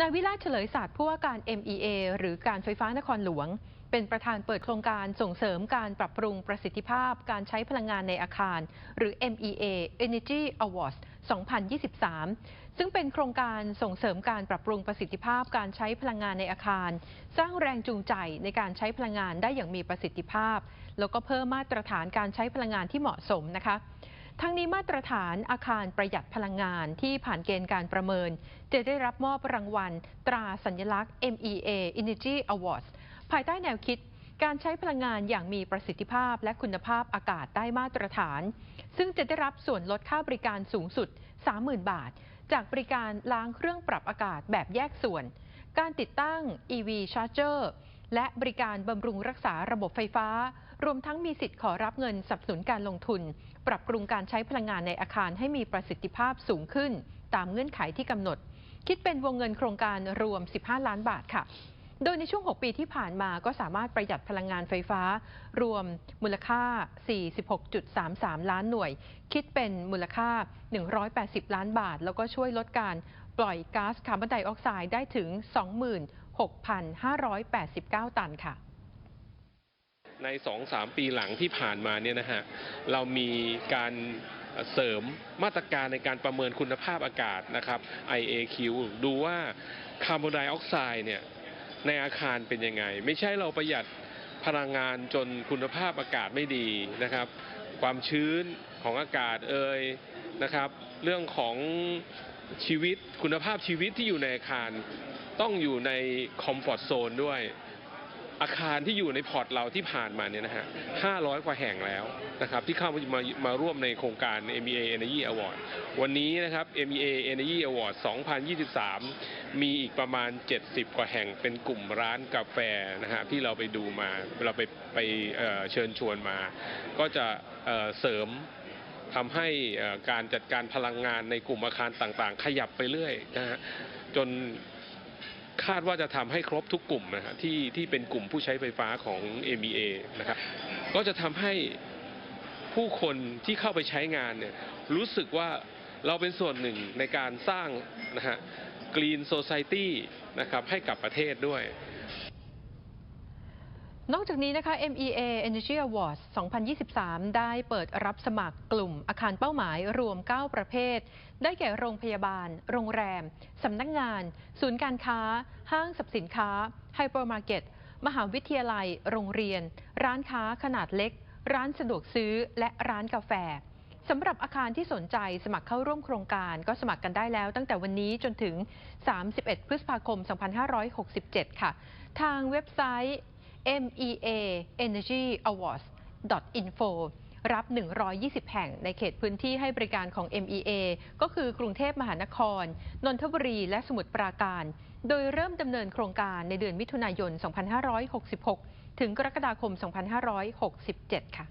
นายวิราชเฉลยศาสตร์ผู้ว่าการ MEA หรือการไฟฟ้านครหลวง เป็นประธานเปิดโครงการส่งเสริมการปรับปรุงประสิทธิภาพการใช้พลังงานในอาคาร หรือ MEA Energy Awards 2023 ซึ่งเป็นโครงการส่งเสริมการปรับปรุงประสิทธิภาพการใช้พลังงานในอาคาร สร้างแรงจูงใจในการใช้พลังงานได้อย่างมีประสิทธิภาพ แล้วก็เพิ่มมาตรฐานการใช้พลังงานที่เหมาะสมนะคะ ทั้งนี้มาตรฐานอาคารประหยัดพลังงานที่ผ่านเกณฑ์การประเมิน จะได้รับมอบรางวัล ตราสัญลักษณ์ MEA Energy Awards ภายใต้แนวคิดการใช้พลังงานอย่างมีประสิทธิภาพและคุณภาพอากาศได้มาตรฐาน ซึ่งจะได้รับส่วนลดค่าบริการสูงสุด 30,000 บาท จากบริการล้างเครื่องปรับอากาศแบบแยกส่วน การติดตั้ง EV Charger และบริการบำรุงรักษาระบบไฟฟ้า รวมทั้งมีสิทธิ์ขอรับเงินสนับสนุนการลงทุน ปรับปรุงการใช้พลังงานในอาคารให้มีประสิทธิภาพสูงขึ้น ตามเงื่อนไขที่กำหนด คิดเป็นวงเงินโครงการรวม 15 ล้านบาทค่ะ โดยในช่วง 6 ปีที่ผ่านมาก็สามารถประหยัดพลังงานไฟฟ้า รวมมูลค่า 46.33 ล้านหน่วย คิดเป็นมูลค่า 180 ล้านบาท แล้วก็ช่วยลดการ ปล่อยก๊าซคาร์บอนไดออกไซด์ได้ถึง 26,589 ตันค่ะใน 2-3 ปีหลังที่ผ่านมาเนี่ยนะฮะ เรามีการเสริมมาตรการในการประเมินคุณภาพอากาศนะครับ IAQ ดูว่าคาร์บอนไดออกไซด์เนี่ยในอาคารเป็นยังไง ไม่ใช่เราประหยัดพลังงานจนคุณภาพอากาศไม่ดีนะครับ ความชื้นของอากาศเอ่ยนะครับ เรื่องของ ชีวิตคุณภาพชีวิตที่อยู่ในอาคาร ต้องอยู่ในคอมฟอร์ z โซนด้วย อาคารที่อยู่ในพอร์ตเราที่ผ่านมาเนี่ยนะฮะ 500 กว่าแห่งแล้วนะครับที่เข้ามามามาร่วมในโครงการ MEA Energy Award วันนี้นะครับ MEA Energy Award 2023 มีอีกประมาณ 70 กว่าแห่งเป็นกลุ่มร้านกาแฟนะฮะที่เราไปดูมาเราไปไปเเชิญชวนมา ก็จะเเสริม ทำให้การจัดการพลังงานในกลุ่มอาคารต่างๆ ขยับไปเรื่อยนะฮะจนคาดว่าจะทำให้ครบทุกกลุ่มนะฮะที่ที่เป็นกลุ่มผู้ใช้ไฟฟ้าของ MEA นะครับก็จะทำให้ผู้คนที่เข้าไปใช้งานเนี่ยรู้สึกว่าเราเป็นส่วนหนึ่งในการสร้างนะฮะ Green Society นะครับให้กับประเทศด้วย นอกจากนี้นะคะ MEA Energy Awards 2023 ได้เปิดรับสมัครกลุ่มอาคารเป้าหมายรวม 9 ประเภท ได้แก่โรงพยาบาล โรงแรม สำนักงงาน ศูนย์การค้า ห้างสรรพสินค้า ไฮเปอร์มาร์เก็ต มหาวิทยาลัย โรงเรียน ร้านค้าขนาดเล็ก ร้านสะดวกซื้อ และร้านกาแฟสำหรับอาคารที่สนใจสมัครเข้าร่วมโครงการก็สมัครกันได้แล้วตั้งแต่วันนี้จนถึง 31 พฤษภาคม 2567 ค่ะ ทางเว็บไซต์ MEA Energy Awards info รับ 120 แห่งในเขตพื้นที่ให้บริการของ MEA ก็คือกรุงเทพมหานคร นนทบุรี และสมุทรปราการ โดยเริ่มดำเนินโครงการในเดือนมิถุนายน 2566 ถึงกรกฎาคม 2567 ค่ะ